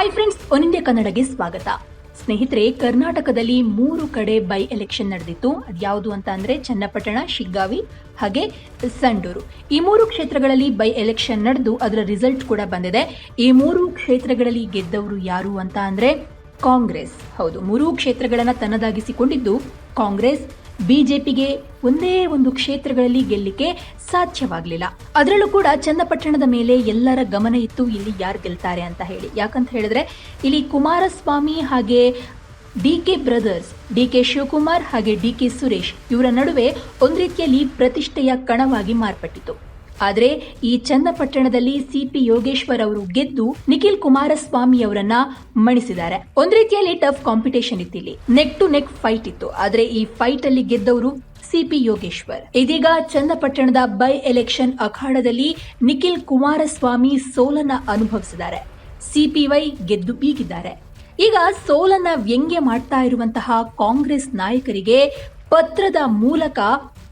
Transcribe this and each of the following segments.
Hi friends one India ಕನ್ನಡಗೆ ಸ್ವಾಗತ. ಸ್ನೇಹಿತರೆ, ಕರ್ನಾಟಕದಲ್ಲಿ ಮೂರು ಕಡೆ ಬೈ ಎಲೆಕ್ಷನ್ ನಡೆದಿತ್ತು. ಅದ್ಯಾವುದು ಅಂತ ಅಂದ್ರೆ ಚನ್ನಪಟ್ಟಣ, ಶಿಗ್ಗಾವಿ, ಹಾಗೆ ಸಂಡೂರು. ಈ ಮೂರು ಕ್ಷೇತ್ರಗಳಲ್ಲಿ ಬೈ ಎಲೆಕ್ಷನ್ ನಡೆದು ಅದರ ರಿಸಲ್ಟ್ ಕೂಡ ಬಂದಿದೆ. ಈ ಮೂರು ಕ್ಷೇತ್ರಗಳಲ್ಲಿ ಗೆದ್ದವರು ಯಾರು ಅಂತ ಅಂದ್ರೆ ಕಾಂಗ್ರೆಸ್. ಹೌದು, ಮೂರೂ ಕ್ಷೇತ್ರಗಳನ್ನ ತನ್ನದಾಗಿಸಿಕೊಂಡಿದ್ದು ಕಾಂಗ್ರೆಸ್ ಬಿಜೆಪಿಗೆ ಒಂದೇ ಒಂದು ಕ್ಷೇತ್ರಗಳಲ್ಲಿ ಗೆಲ್ಲಿಕೆ ಸಾಧ್ಯವಾಗಲಿಲ್ಲ. ಅದರಲ್ಲೂ ಕೂಡ ಚನ್ನಪಟ್ಟಣದ ಮೇಲೆ ಎಲ್ಲರ ಗಮನ ಇತ್ತು, ಇಲ್ಲಿ ಯಾರು ಗೆಲ್ತಾರೆ ಅಂತ ಹೇಳಿ. ಯಾಕಂತ ಹೇಳಿದ್ರೆ, ಇಲ್ಲಿ ಕುಮಾರಸ್ವಾಮಿ ಹಾಗೆ D K brothers, D K Shivakumar ಹಾಗೆ ಡಿ ಕೆ ಸುರೇಶ್ ಇವರ ನಡುವೆ ಒಂದು ರೀತಿಯಲ್ಲಿ ಪ್ರತಿಷ್ಠೆಯ ಕಣವಾಗಿ ಮಾರ್ಪಟ್ಟಿತು ಆದರೆ ಈ ಚನ್ನಪಟ್ಟಣದಲ್ಲಿ ಸಿಪಿ ಯೋಗೇಶ್ವರ್ ಅವರು ಗೆದ್ದು ನಿಖಿಲ್ ಕುಮಾರಸ್ವಾಮಿ ಅವರನ್ನ ಮಣಿಸಿದ್ದಾರೆ. ಒಂದ್ ರೀತಿಯಲ್ಲಿ ಟಫ್ ಕಾಂಪಿಟೇಷನ್ ಇತ್ತು ಇಲ್ಲಿ. ನೆಕ್ ಟು ನೆಕ್ ಫೈಟ್ ಇತ್ತು. ಆದರೆ ಈ ಫೈಟ್ ಅಲ್ಲಿ ಗೆದ್ದವರು ಸಿಪಿ ಯೋಗೇಶ್ವರ್. ಇದೀಗ ಚನ್ನಪಟ್ಟಣದ ಬೈ ಎಲೆಕ್ಷನ್ ಅಖಾಡದಲ್ಲಿ ನಿಖಿಲ್ ಕುಮಾರಸ್ವಾಮಿ ಸೋಲನ್ನ ಅನುಭವಿಸಿದ್ದಾರೆ. ಸಿಪಿವೈ ಗೆದ್ದು ಬೀಗಿದ್ದಾರೆ. ಈಗ ಸೋಲನ್ನ ವ್ಯಂಗ್ಯ ಮಾಡ್ತಾ ಇರುವಂತಹ ಕಾಂಗ್ರೆಸ್ ನಾಯಕರಿಗೆ ಪತ್ರದ ಮೂಲಕ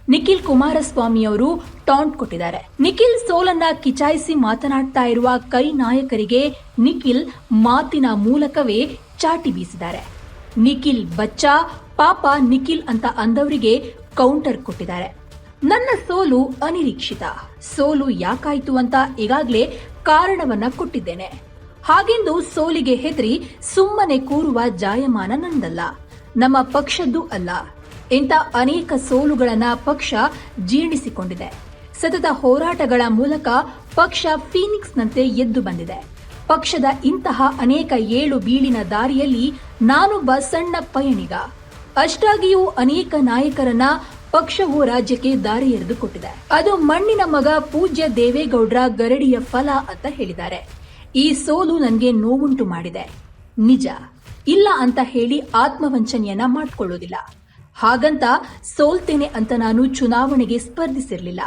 ನಿಖಿಲ್ ಕುಮಾರಸ್ವಾಮಿ ಅವರು ಟಾಂಟ್ ಕೊಟ್ಟಿದ್ದಾರೆ. ನಿಖಿಲ್ ಸೋಲನ್ನ ಕಿಚಾಯಿಸಿ ಮಾತನಾಡ್ತಾ ಇರುವ ಕೈ ನಾಯಕರಿಗೆ ನಿಖಿಲ್ ಮಾತಿನ ಮೂಲಕವೇ ಚಾಟಿ ಬೀಸಿದ್ದಾರೆ. ನಿಖಿಲ್ ಬಚ್ಚಾ, ಪಾಪ ನಿಖಿಲ್ ಅಂತ ಅಂದವರಿಗೆ ಕೌಂಟರ್ ಕೊಟ್ಟಿದ್ದಾರೆ. ನನ್ನ ಸೋಲು ಅನಿರೀಕ್ಷಿತ. ಸೋಲು ಯಾಕಾಯ್ತು ಅಂತ ಈಗಾಗಲೇ ಕಾರಣವನ್ನ ಕೊಟ್ಟಿದ್ದೇನೆ. ಹಾಗೆಂದು ಸೋಲಿಗೆ ಹೆದರಿ ಸುಮ್ಮನೆ ಕೂರುವ ಜಾಯಮಾನ ನಂದಲ್ಲ. ನಮ್ಮ ಪಕ್ಷದ್ದು ಅಲ್ಲ. ಇಂಥ ಅನೇಕ ಸೋಲುಗಳನ್ನ ಪಕ್ಷ ಜೀರ್ಣಿಸಿಕೊಂಡಿದೆ. ಸತತ ಹೋರಾಟಗಳ ಮೂಲಕ ಪಕ್ಷ ಫೀನಿಕ್ಸ್ನಂತೆ ಎದ್ದು ಬಂದಿದೆ. ಪಕ್ಷದ ಇಂತಹ ಅನೇಕ ಏಳು ಬೀಳಿನ ದಾರಿಯಲ್ಲಿ ನಾನೊಬ್ಬ ಸಣ್ಣ ಪಯಣಿಗ. ಅಷ್ಟಾಗಿಯೂ ಅನೇಕ ನಾಯಕರನ್ನ ಪಕ್ಷವು ರಾಜ್ಯಕ್ಕೆ ದಾರಿ ಎರೆದುಕೊಟ್ಟಿದೆ ಅದು ಮಣ್ಣಿನ ಮಗ ಪೂಜ್ಯ ದೇವೇಗೌಡ್ರ ಗರಡಿಯ ಫಲ ಅಂತ ಹೇಳಿದ್ದಾರೆ. ಈ ಸೋಲು ನನಗೆ ನೋವುಂಟು ಮಾಡಿದೆ. ನಿಜ. ಇಲ್ಲ ಅಂತ ಹೇಳಿ ಆತ್ಮವಂಚನೆಯನ್ನ ಮಾಡ್ಕೊಳ್ಳೋದಿಲ್ಲ. ಹಾಗಂತ ಸೋಲ್ತೇನೆ ಅಂತ ನಾನು ಚುನಾವಣೆಗೆ ಸ್ಪರ್ಧಿಸಿರಲಿಲ್ಲ.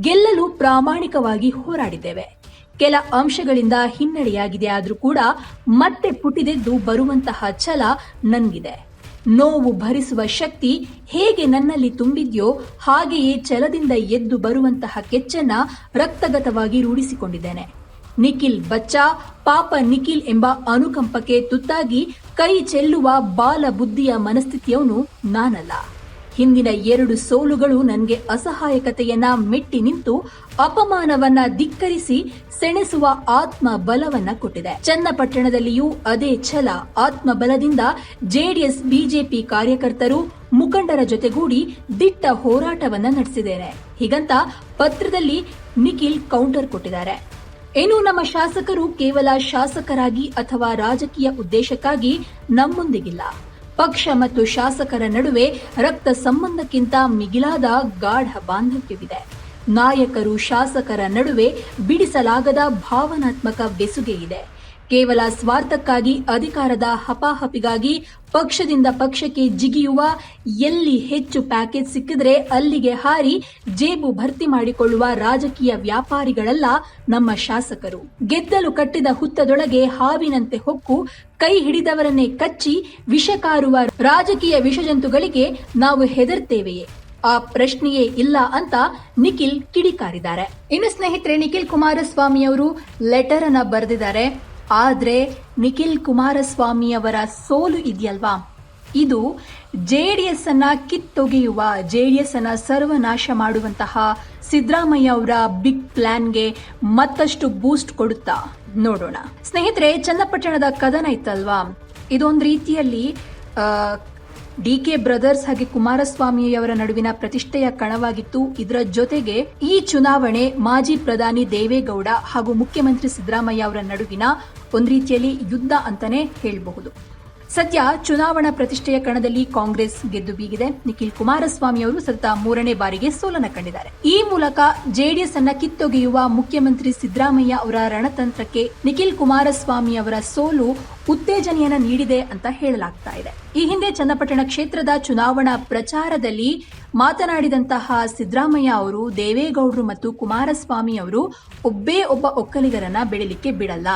ಗೆಲ್ಲಲು ಪ್ರಾಮಾಣಿಕವಾಗಿ ಹೋರಾಡಿದ್ದೇವೆ. ಕೆಲ ಅಂಶಗಳಿಂದ ಹಿನ್ನಡೆಯಾಗಿದೆ ಆದರೂ ಕೂಡ ಮತ್ತೆ ಪುಟಿದೆದ್ದು ಬರುವಂತಹ ಛಲ ನನಗಿದೆ. ನೋವು ಭರಿಸುವ ಶಕ್ತಿ ಹೇಗೆ ನನ್ನಲ್ಲಿ ತುಂಬಿದ್ಯೋ ಹಾಗೆಯೇ ಛಲದಿಂದ ಎದ್ದು ಬರುವಂತಹ ಕೆಚ್ಚನ್ನ ರಕ್ತಗತವಾಗಿ ರೂಢಿಸಿಕೊಂಡಿದ್ದೇನೆ. ನಿಖಿಲ್ ಬಚ್ಚಾ, ಪಾಪ ನಿಖಿಲ್ ಎಂಬ ಅನುಕಂಪಕ್ಕೆ ತುತ್ತಾಗಿ ಕೈ ಚೆಲ್ಲುವ ಬಾಲ ಬುದ್ಧಿಯ ಮನಸ್ಥಿತಿಯವನು ನಾನಲ್ಲ. ಹಿಂದಿನ ಎರಡು ಸೋಲುಗಳು ನನಗೆ ಅಸಹಾಯಕತೆಯನ್ನ ಮೆಟ್ಟಿ ನಿಂತು ಅಪಮಾನವನ್ನ ಧಿಕ್ಕರಿಸಿ ಸೆಣಸುವ ಆತ್ಮ ಬಲವನ್ನ ಕೊಟ್ಟಿದೆ. ಚನ್ನಪಟ್ಟಣದಲ್ಲಿಯೂ ಅದೇ ಛಲ ಆತ್ಮಬಲದಿಂದ ಜೆಡಿಎಸ್, ಬಿಜೆಪಿ ಕಾರ್ಯಕರ್ತರು ಮುಖಂಡರ ಜೊತೆಗೂಡಿ ದಿಟ್ಟ ಹೋರಾಟವನ್ನ ನಡೆಸಿದ್ದೇನೆ. ಹೀಗಂತ ಪತ್ರದಲ್ಲಿ ನಿಖಿಲ್ ಕೌಂಟರ್ ಕೊಟ್ಟಿದ್ದಾರೆ. ಇನ್ನು ನಮ್ಮ ಶಾಸಕರು ಕೇವಲ ಶಾಸಕರಾಗಿ ಅಥವಾ ರಾಜಕೀಯ ಉದ್ದೇಶಕ್ಕಾಗಿ ನಮ್ಮೊಂದಿಗಿಲ್ಲ. ಪಕ್ಷ ಮತ್ತು ಶಾಸಕರ ನಡುವೆ ರಕ್ತ ಸಂಬಂಧಕ್ಕಿಂತ ಮಿಗಿಲಾದ ಗಾಢ ಬಾಂಧವ್ಯವಿದೆ. ನಾಯಕರು ಶಾಸಕರ ನಡುವೆ ಬಿಡಿಸಲಾಗದ ಭಾವನಾತ್ಮಕ ಬೆಸುಗೆ ಇದೆ. ಕೇವಲ ಸ್ವಾರ್ಥಕ್ಕಾಗಿ ಅಧಿಕಾರದ ಹಪಾಹಪಿಗಾಗಿ ಪಕ್ಷದಿಂದ ಪಕ್ಷಕ್ಕೆ ಜಿಗಿಯುವ ಎಲ್ಲಿ ಹೆಚ್ಚು ಪ್ಯಾಕೇಜ್ ಸಿಕ್ಕಿದ್ರೆ ಅಲ್ಲಿಗೆ ಹಾರಿ ಜೇಬು ಭರ್ತಿ ಮಾಡಿಕೊಳ್ಳುವ ರಾಜಕೀಯ ವ್ಯಾಪಾರಿಗಳಲ್ಲ ನಮ್ಮ ಶಾಸಕರು. ಗೆದ್ದಲು ಕಟ್ಟಿದ ಹುತ್ತದೊಳಗೆ ಹಾವಿನಂತೆ ಹೊಕ್ಕು, ಕೈ ಹಿಡಿದವರನ್ನೇ ಕಚ್ಚಿ ವಿಷಕಾರುವ ರಾಜಕೀಯ ವಿಷಜಂತುಗಳಿಗೆ ನಾವು ಹೆದರ್ತೇವೆಯೇ? ಆ ಪ್ರಶ್ನೆಯೇ ಇಲ್ಲ ಅಂತ ನಿಖಿಲ್ ಕಿಡಿಕಾರಿದ್ದಾರೆ. ಇನ್ನು ಸ್ನೇಹಿತರೆ, ನಿಖಿಲ್ ಕುಮಾರಸ್ವಾಮಿ ಅವರು ಲೆಟರ್ ಅನ್ನ ಬರೆದಿದ್ದಾರೆ. ಆದ್ರೆ ನಿಖಿಲ್ ಕುಮಾರಸ್ವಾಮಿಯವರ ಸೋಲು ಇದೆಯಲ್ವಾ? ಇದು ಜೆಡಿಎಸ್ ಅನ್ನ ಕಿತ್ತೊಗೆಯುವ ಜೆಡಿಎಸ್ ಅನ್ನ ಸರ್ವನಾಶ ಮಾಡುವಂತಹ ಸಿದ್ದರಾಮಯ್ಯ ಅವರ ಬಿಗ್ ಪ್ಲಾನ್ಗೆ ಮತ್ತಷ್ಟು ಬೂಸ್ಟ್ ಕೊಡುತ್ತಾ? ನೋಡೋಣ. ಸ್ನೇಹಿತರೆ, ಚನ್ನಪಟ್ಟಣದ ಕದನ ಇತ್ತಲ್ವಾ? ಇದೊಂದು ರೀತಿಯಲ್ಲಿ ಡಿ ಕೆ ಬ್ರದರ್ಸ್ ಹಾಗೆ ಕುಮಾರಸ್ವಾಮಿಯವರ ನಡುವಿನ ಪ್ರತಿಷ್ಠೆಯ ಕಣವಾಗಿತ್ತು. ಇದರ ಜೊತೆಗೆ ಈ ಚುನಾವಣೆ ಮಾಜಿ ಪ್ರಧಾನಿ ದೇವೇಗೌಡ ಹಾಗೂ ಮುಖ್ಯಮಂತ್ರಿ ಸಿದ್ದರಾಮಯ್ಯ ಅವರ ನಡುವಿನ ಒಂದು ರೀತಿಯಲ್ಲಿ ಯುದ್ಧ ಅಂತಾನೆ ಹೇಳಬಹುದು. ಸದ್ಯ ಚುನಾವಣಾ ಪ್ರತಿಷ್ಠೆಯ ಕಣದಲ್ಲಿ ಕಾಂಗ್ರೆಸ್ ಗೆದ್ದು ಬೀಗಿದೆ. ನಿಖಿಲ್ ಕುಮಾರಸ್ವಾಮಿ ಅವರು ಸತತ ಮೂರನೇ ಬಾರಿಗೆ ಸೋಲನ ಕಂಡಿದ್ದಾರೆ. ಈ ಮೂಲಕ ಜೆಡಿಎಸ್ ಅನ್ನ ಕಿತ್ತೊಗೆಯುವ ಮುಖ್ಯಮಂತ್ರಿ ಸಿದ್ದರಾಮಯ್ಯ ಅವರ ರಣತಂತ್ರಕ್ಕೆ ನಿಖಿಲ್ ಕುಮಾರಸ್ವಾಮಿ ಅವರ ಸೋಲು ಉತ್ತೇಜನೆಯನ್ನು ನೀಡಿದೆ ಅಂತ ಹೇಳಲಾಗ್ತಾ ಇದೆ. ಈ ಹಿಂದೆ ಚನ್ನಪಟ್ಟಣ ಕ್ಷೇತ್ರದ ಚುನಾವಣಾ ಪ್ರಚಾರದಲ್ಲಿ ಮಾತನಾಡಿದಂತಹ ಸಿದ್ದರಾಮಯ್ಯ ಅವರು, ದೇವೇಗೌಡರು ಮತ್ತು ಕುಮಾರಸ್ವಾಮಿ ಅವರು ಒಬ್ಬೇ ಒಬ್ಬ ಒಕ್ಕಲಿಗರನ್ನ ಬೆಳಿಲಿಕ್ಕೆ ಬಿಡಲ್ಲ.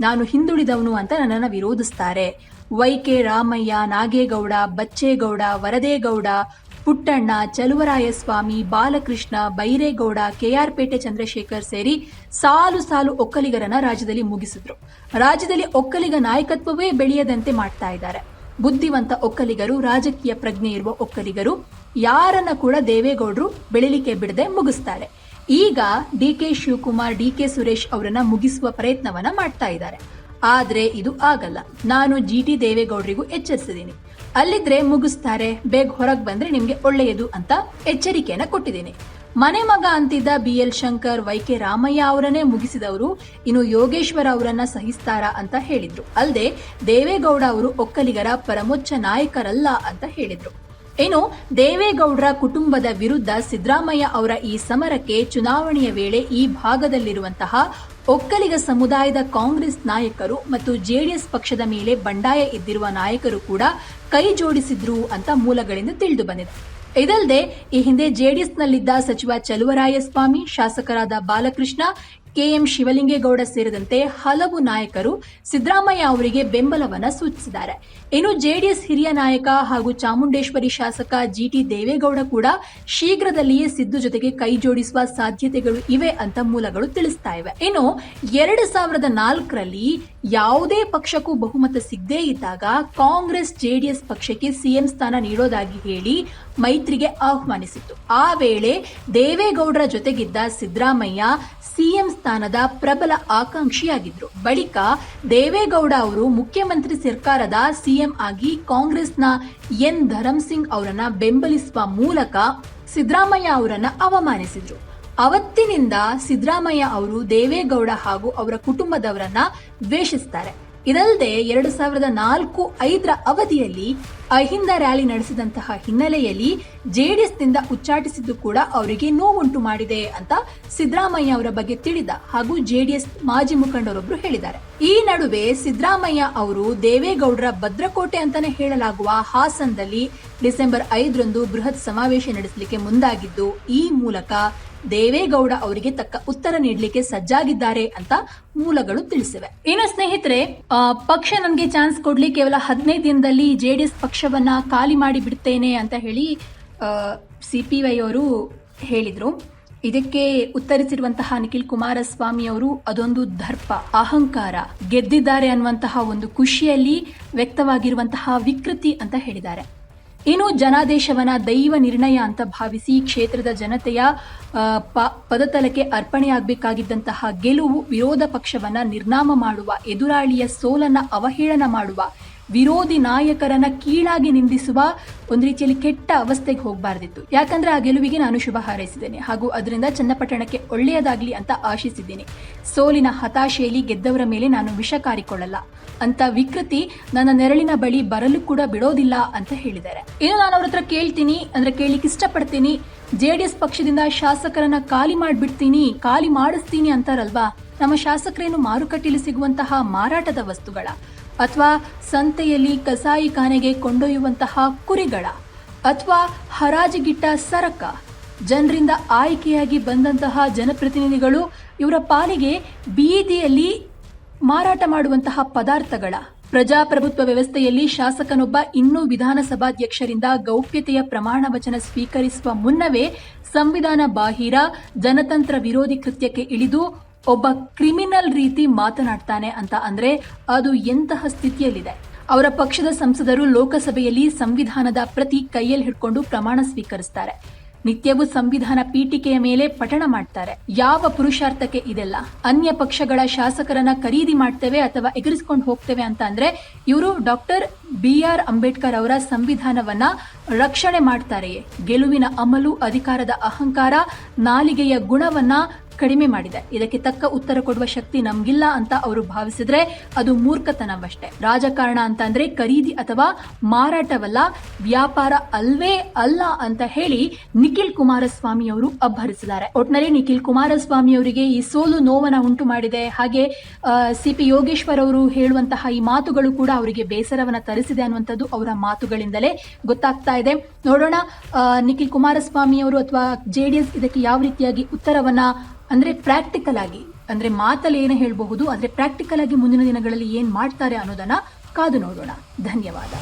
ನಾನು ಹಿಂದುಳಿದವನು ಅಂತ ನನ್ನನ್ನು ವಿರೋಧಿಸ್ತಾರೆ. ವೈಕೆ ರಾಮಯ್ಯ, ನಾಗೇಗೌಡ, ಬಚ್ಚೇಗೌಡ, ವರದೇಗೌಡ, ಪುಟ್ಟಣ್ಣ, ಚಲುವರಾಯಸ್ವಾಮಿ, ಬಾಲಕೃಷ್ಣ, ಬೈರೇಗೌಡ, ಕೆಆರ್ಪೇಟೆ ಚಂದ್ರಶೇಖರ್ ಸೇರಿ ಸಾಲು ಸಾಲು ಒಕ್ಕಲಿಗರನ್ನ ರಾಜ್ಯದಲ್ಲಿ ಮುಗಿಸಿದ್ರು. ರಾಜ್ಯದಲ್ಲಿ ಒಕ್ಕಲಿಗ ನಾಯಕತ್ವವೇ ಬೆಳೆಯದಂತೆ ಮಾಡ್ತಾ ಇದ್ದಾರೆ. ಬುದ್ಧಿವಂತ ಒಕ್ಕಲಿಗರು, ರಾಜಕೀಯ ಪ್ರಜ್ಞೆ ಇರುವ ಒಕ್ಕಲಿಗರು ಯಾರನ್ನ ಕೂಡ ದೇವೇಗೌಡರು ಬೆಳಿಲಿಕ್ಕೆ ಬಿಡದೆ ಮುಗಿಸ್ತಾರೆ. ಈಗ D K Shivakumar, D K Suresh ಅವರನ್ನ ಮುಗಿಸುವ ಪ್ರಯತ್ನವನ್ನ ಮಾಡ್ತಾ ಇದ್ದಾರೆ. ಆದ್ರೆ ಇದು ಆಗಲ್ಲ. ನಾನು ಜಿ ಟಿ ದೇವೇಗೌಡರಿಗೂ ಎಚ್ಚರಿಸಿದ್ದೀನಿ. ಅಲ್ಲಿದ್ರೆ ಮುಗಿಸ್ತಾರೆ. ಬೇಗ ಹೊರಗೆ ಬಂದ್ರೆ ನಿಮ್ಗೆ ಒಳ್ಳೆಯದು ಅಂತ ಎಚ್ಚರಿಕೆಯನ್ನ ಕೊಟ್ಟಿದ್ದೀನಿ. ಮನೆ ಮಗ ಅಂತಿದ್ದ B L Shankar, Y K Ramaiah ಅವರನ್ನೇ ಮುಗಿಸಿದವರು ಇನ್ನು ಯೋಗೇಶ್ವರ ಅವರನ್ನ ಸಹಿಸ್ತಾರ ಅಂತ ಹೇಳಿದ್ರು. ಅಲ್ಲದೆ ದೇವೇಗೌಡ ಅವರು ಒಕ್ಕಲಿಗರ ಪರಮೋಚ್ಚ ನಾಯಕರಲ್ಲ ಅಂತ ಹೇಳಿದ್ರು. ಇನ್ನು ದೇವೇಗೌಡರ ಕುಟುಂಬದ ವಿರುದ್ಧ ಸಿದ್ದರಾಮಯ್ಯ ಅವರ ಈ ಸಮರಕ್ಕೆ ಚುನಾವಣೆಯ ವೇಳೆ ಈ ಭಾಗದಲ್ಲಿರುವಂತಹ ಒಕ್ಕಲಿಗ ಸಮುದಾಯದ ಕಾಂಗ್ರೆಸ್ ನಾಯಕರು ಮತ್ತು ಜೆಡಿಎಸ್ ಪಕ್ಷದ ಮೇಲೆ ಬಂಡಾಯ ಇದ್ದಿರುವ ನಾಯಕರು ಕೂಡ ಕೈ ಜೋಡಿಸಿದ್ರು ಅಂತ ಮೂಲಗಳಿಂದ ತಿಳಿದು ಬಂದಿದೆ. ಇದಲ್ಲದೆ ಈ ಹಿಂದೆ ಜೆಡಿಎಸ್ನಲ್ಲಿದ್ದ ಸಚಿವ ಚಲುವರಾಯಸ್ವಾಮಿ, ಶಾಸಕರಾದ ಬಾಲಕೃಷ್ಣ ಕೆಎಂ ಶಿವಲಿಂಗೇಗೌಡ ಸೇರಿದಂತೆ ಹಲವು ನಾಯಕರು ಸಿದ್ದರಾಮಯ್ಯ ಅವರಿಗೆ ಬೆಂಬಲವನ್ನು ಸೂಚಿಸಿದ್ದಾರೆ. ಇನ್ನು ಜೆಡಿಎಸ್ ಹಿರಿಯ ನಾಯಕ ಹಾಗೂ ಚಾಮುಂಡೇಶ್ವರಿ ಶಾಸಕ ಜಿಟಿ ದೇವೇಗೌಡ ಕೂಡ ಶೀಘ್ರದಲ್ಲಿಯೇ ಸಿದ್ದು ಜೊತೆಗೆ ಕೈ ಜೋಡಿಸುವ ಸಾಧ್ಯತೆಗಳು ಇವೆ ಅಂತ ಮೂಲಗಳು ತಿಳಿಸ್ತಾ ಇವೆ. ಇನ್ನು ಎರಡು ಸಾವಿರದ ನಾಲ್ಕರಲ್ಲಿ ಯಾವುದೇ ಪಕ್ಷಕ್ಕೂ ಬಹುಮತ ಸಿಗದೇ ಇದ್ದಾಗ ಕಾಂಗ್ರೆಸ್ ಜೆಡಿಎಸ್ ಪಕ್ಷಕ್ಕೆ ಸಿಎಂ ಸ್ಥಾನ ನೀಡೋದಾಗಿ ಹೇಳಿ ಮೈತ್ರಿಗೆ ಆಹ್ವಾನಿಸಿತ್ತು. ಆ ವೇಳೆ ದೇವೇಗೌಡರ ಜೊತೆಗಿದ್ದ ಸಿದ್ದರಾಮಯ್ಯ ಸಿಎಂ ಸ್ಥಾನದ ಪ್ರಬಲ ಆಕಾಂಕ್ಷಿಯಾಗಿದ್ರು. ಬಳಿಕ ದೇವೇಗೌಡ ಅವರು ಮುಖ್ಯಮಂತ್ರಿ ಸರ್ಕಾರದ ಸಿಎಂ ಆಗಿ ಕಾಂಗ್ರೆಸ್ನ ಎನ್ ಧರಮ್ ಸಿಂಗ್ ಅವರನ್ನ ಬೆಂಬಲಿಸುವ ಮೂಲಕ ಸಿದ್ದರಾಮಯ್ಯ ಅವರನ್ನ ಅವಮಾನಿಸಿದ್ರು. ಅವತ್ತಿನಿಂದ ಸಿದ್ದರಾಮಯ್ಯ ಅವರು ದೇವೇಗೌಡ ಹಾಗೂ ಅವರ ಕುಟುಂಬದವರನ್ನ ದ್ವೇಷಿಸ್ತಾರೆ. ಇದಲ್ಲದೆ ಎರಡು ಸಾವಿರದ ನಾಲ್ಕು ಐದರ ಅವಧಿಯಲ್ಲಿ ಅಹಿಂದ ರ್ಯಾಲಿ ನಡೆಸಿದಂತಹ ಹಿನ್ನೆಲೆಯಲ್ಲಿ ಜೆಡಿಎಸ್ನಿಂದ ಉಚ್ಚಾಟಿಸಿದ್ದು ಕೂಡ ಅವರಿಗೆ ನೋವುಂಟು ಮಾಡಿದೆ ಅಂತ ಸಿದ್ದರಾಮಯ್ಯ ಅವರ ಬಗ್ಗೆ ತಿಳಿದ ಹಾಗೂ ಜೆಡಿಎಸ್ ಮಾಜಿ ಮುಖಂಡರೊಬ್ಬರು ಹೇಳಿದ್ದಾರೆ. ಈ ನಡುವೆ ಸಿದ್ದರಾಮಯ್ಯ ಅವರು ದೇವೇಗೌಡರ ಭದ್ರಕೋಟೆ ಅಂತಾನೆ ಹೇಳಲಾಗುವ ಹಾಸನದಲ್ಲಿ ಡಿಸೆಂಬರ್ ಐದರಂದು ಬೃಹತ್ ಸಮಾವೇಶ ನಡೆಸಲಿಕ್ಕೆ ಮುಂದಾಗಿದ್ದು, ಈ ಮೂಲಕ ದೇವೇಗೌಡ ಅವರಿಗೆ ತಕ್ಕ ಉತ್ತರ ನೀಡಲಿಕ್ಕೆ ಸಜ್ಜಾಗಿದ್ದಾರೆ ಅಂತ ಮೂಲಗಳು ತಿಳಿಸಿವೆ. ಇನ್ನು ಸ್ನೇಹಿತರೆ ಪಕ್ಷ ನನಗೆ ಚಾನ್ಸ್ ಕೊಡ್ಲಿ ಕೇವಲ ಹದಿನೈದು ದಿನದಲ್ಲಿ ಜೆಡಿಎಸ್ ಪಕ್ಷವನ್ನ ಖಾಲಿ ಮಾಡಿ ಬಿಡ್ತೇನೆ ಅಂತ ಹೇಳಿ ಸಿ ಪಿ ವೈ ಅವರು ಹೇಳಿದ್ರು. ಇದಕ್ಕೆ ಉತ್ತರಿಸಿರುವಂತಹ ನಿಖಿಲ್ ಕುಮಾರಸ್ವಾಮಿ ಅವರು, ಅದೊಂದು ದರ್ಪ, ಅಹಂಕಾರ, ಗೆದ್ದಿದ್ದಾರೆ ಅನ್ನುವಂತಹ ಒಂದು ಖುಷಿಯಲ್ಲಿ ವ್ಯಕ್ತವಾಗಿರುವಂತಹ ವಿಕೃತಿ ಅಂತ ಹೇಳಿದ್ದಾರೆ. ಇನ್ನು ಜನಾದೇಶವನ ದೈವ ನಿರ್ಣಯ ಅಂತ ಭಾವಿಸಿ ಕ್ಷೇತ್ರದ ಜನತೆಯ ಪ- ಪದತಲಕ್ಕೆ ಅರ್ಪಣೆಯಾಗಬೇಕಾಗಿದ್ದಂತಹ ಗೆಲುವು ವಿರೋಧ ಪಕ್ಷವನ್ನ ನಿರ್ನಾಮ ಮಾಡುವ, ಎದುರಾಳಿಯ ಸೋಲನ್ನ ಅವಹೇಳನ ಮಾಡುವ ವಿರೋಧಿ ನಾಯಕರನ್ನ ಕೀಳಾಗಿ ನಿಂದಿಸುವ ಒಂದು ರೀತಿಯಲ್ಲಿ ಕೆಟ್ಟ ಅವಸ್ಥೆಗೆ ಹೋಗಬಾರ್ದಿತ್ತು. ಯಾಕಂದ್ರೆ ಆ ಗೆಲುವಿಗೆ ನಾನು ಶುಭ ಹಾರೈಸಿದ್ದೇನೆ. ಹಾಗೂ ಅದರಿಂದ ಚನ್ನಪಟ್ಟಣಕ್ಕೆ ಒಳ್ಳೆಯದಾಗಲಿ ಅಂತ ಆಶಿಸಿದ್ದೇನೆ. ಸೋಲಿನ ಹತಾಶೆಯಲ್ಲಿ ಗೆದ್ದವರ ಮೇಲೆ ನಾನು ವಿಷ ಕಾರಿಕೊಳ್ಳಲ್ಲ. ಅಂತ ವಿಕೃತಿ ನನ್ನ ನೆರಳಿನ ಬಳಿ ಬರಲು ಕೂಡ ಬಿಡೋದಿಲ್ಲ ಅಂತ ಹೇಳಿದ್ದಾರೆ. ಇನ್ನು ನಾನು ಅವ್ರ ಹತ್ರ ಕೇಳ್ತೀನಿ, ಅಂದ್ರೆ ಕೇಳಲಿಕ್ಕೆ ಇಷ್ಟಪಡ್ತೀನಿ. ಜೆಡಿಎಸ್ ಪಕ್ಷದಿಂದ ಶಾಸಕರನ್ನ ಖಾಲಿ ಮಾಡ್ಬಿಡ್ತೀನಿ, ಖಾಲಿ ಮಾಡಿಸ್ತೀನಿ ಅಂತಾರಲ್ವಾ? ನಮ್ಮ ಶಾಸಕರೇನು ಮಾರುಕಟ್ಟೆಯಲ್ಲಿ ಸಿಗುವಂತಹ ಮಾರಾಟದ ವಸ್ತುಗಳ. ಅಥವಾ ಸಂತೆಯಲ್ಲಿ ಕಸಾಯಿ ಖಾನೆಗೆ ಕೊಂಡೊಯ್ಯುವಂತಹ ಕುರಿಗಳ, ಅಥವಾ ಹರಾಜಿಗಿಟ್ಟ ಸರಕ, ಜನರಿಂದ ಆಯ್ಕೆಯಾಗಿ ಬಂದಂತಹ ಜನಪ್ರತಿನಿಧಿಗಳು ಇವರ ಪಾಲಿಗೆ ಬೀದಿಯಲ್ಲಿ ಮಾರಾಟ ಮಾಡುವಂತಹ ಪದಾರ್ಥಗಳ, ಪ್ರಜಾಪ್ರಭುತ್ವ ವ್ಯವಸ್ಥೆಯಲ್ಲಿ ಶಾಸಕನೊಬ್ಬ ಇನ್ನೂ ವಿಧಾನಸಭಾಧ್ಯಕ್ಷರಿಂದ ಗೌಪ್ಯತೆಯ ಪ್ರಮಾಣ ವಚನ ಸ್ವೀಕರಿಸುವ ಮುನ್ನವೇ ಸಂವಿಧಾನ ಬಾಹಿರ, ಜನತಂತ್ರ ವಿರೋಧಿ ಕೃತ್ಯಕ್ಕೆ ಇಳಿದು ಒಬ್ಬ ಕ್ರಿಮಿನಲ್ ರೀತಿ ಮಾತನಾಡ್ತಾನೆ ಅಂತ ಅಂದ್ರೆ ಅದು ಎಂತಹ ಸ್ಥಿತಿಯಲ್ಲಿದೆ? ಅವರ ಪಕ್ಷದ ಸಂಸದರು ಲೋಕಸಭೆಯಲ್ಲಿ ಸಂವಿಧಾನದ ಪ್ರತಿ ಕೈಯಲ್ಲಿ ಹಿಡ್ಕೊಂಡು ಪ್ರಮಾಣ ಸ್ವೀಕರಿಸ್ತಾರೆ. ನಿತ್ಯವೂ ಸಂವಿಧಾನ ಪೀಠಿಕೆಯ ಮೇಲೆ ಪಠಣ ಮಾಡ್ತಾರೆ. ಯಾವ ಪುರುಷಾರ್ಥಕ್ಕೆ ಇದೆಲ್ಲ? ಅನ್ಯ ಪಕ್ಷಗಳ ಶಾಸಕರನ್ನ ಖರೀದಿ ಮಾಡ್ತೇವೆ ಅಥವಾ ಎಗರಿಸ್ಕೊಂಡು ಹೋಗ್ತೇವೆ ಅಂತ ಅಂದ್ರೆ ಇವರು ಡಾಕ್ಟರ್ ಬಿ ಆರ್ ಅಂಬೇಡ್ಕರ್ ಅವರ ಸಂವಿಧಾನವನ್ನ ರಕ್ಷಣೆ ಮಾಡ್ತಾರೆಯೇ? ಗೆಲುವಿನ ಅಮಲು, ಅಧಿಕಾರದ ಅಹಂಕಾರ, ನಾಲಿಗೆಯ ಗುಣವನ್ನ ಕಡಿಮೆ ಮಾಡಿದೆ. ಇದಕ್ಕೆ ತಕ್ಕ ಉತ್ತರ ಕೊಡುವ ಶಕ್ತಿ ನಮ್ಗಿಲ್ಲ ಅಂತ ಅವರು ಭಾವಿಸಿದ್ರೆ ಅದು ಮೂರ್ಖತನವಷ್ಟೇ. ರಾಜಕಾರಣ ಅಂತ ಅಂದ್ರೆ ಖರೀದಿ ಅಥವಾ ಮಾರಾಟವಲ್ಲ, ವ್ಯಾಪಾರ ಅಲ್ವೇ ಅಲ್ಲ ಅಂತ ಹೇಳಿ ನಿಖಿಲ್ ಕುಮಾರಸ್ವಾಮಿ ಅವರು ಅಬ್ಬರಿಸಿದ್ದಾರೆ. ಒಟ್ನಲ್ಲಿ ನಿಖಿಲ್ ಕುಮಾರಸ್ವಾಮಿ ಅವರಿಗೆ ಈ ಸೋಲು ನೋವನ್ನ ಉಂಟು ಮಾಡಿದೆ. ಹಾಗೆ ಸಿ ಪಿ ಯೋಗೇಶ್ವರ್ ಅವರು ಹೇಳುವಂತಹ ಈ ಮಾತುಗಳು ಕೂಡ ಅವರಿಗೆ ಬೇಸರವನ್ನ ತರಿಸಿದೆ ಅನ್ನುವಂಥದ್ದು ಅವರ ಮಾತುಗಳಿಂದಲೇ ಗೊತ್ತಾಗ್ತಾ ಇದೆ. ನೋಡೋಣ ನಿಖಿಲ್ ಕುಮಾರಸ್ವಾಮಿ ಅವರು ಅಥವಾ ಜೆಡಿಎಸ್ ಇದಕ್ಕೆ ಯಾವ ರೀತಿಯಾಗಿ ಉತ್ತರವನ್ನ ಅಂದ್ರೆ ಪ್ರಾಕ್ಟಿಕಲ್ ಆಗಿ, ಅಂದ್ರೆ ಮಾತಲ್ಲಿ ಏನು ಹೇಳಬಹುದು, ಆದ್ರೆ ಪ್ರಾಕ್ಟಿಕಲ್ ಆಗಿ ಮುಂದಿನ ದಿನಗಳಲ್ಲಿ ಏನ್ ಮಾಡ್ತಾರೆ ಅನ್ನೋದನ್ನ ಕಾದು ನೋಡೋಣ. ಧನ್ಯವಾದ.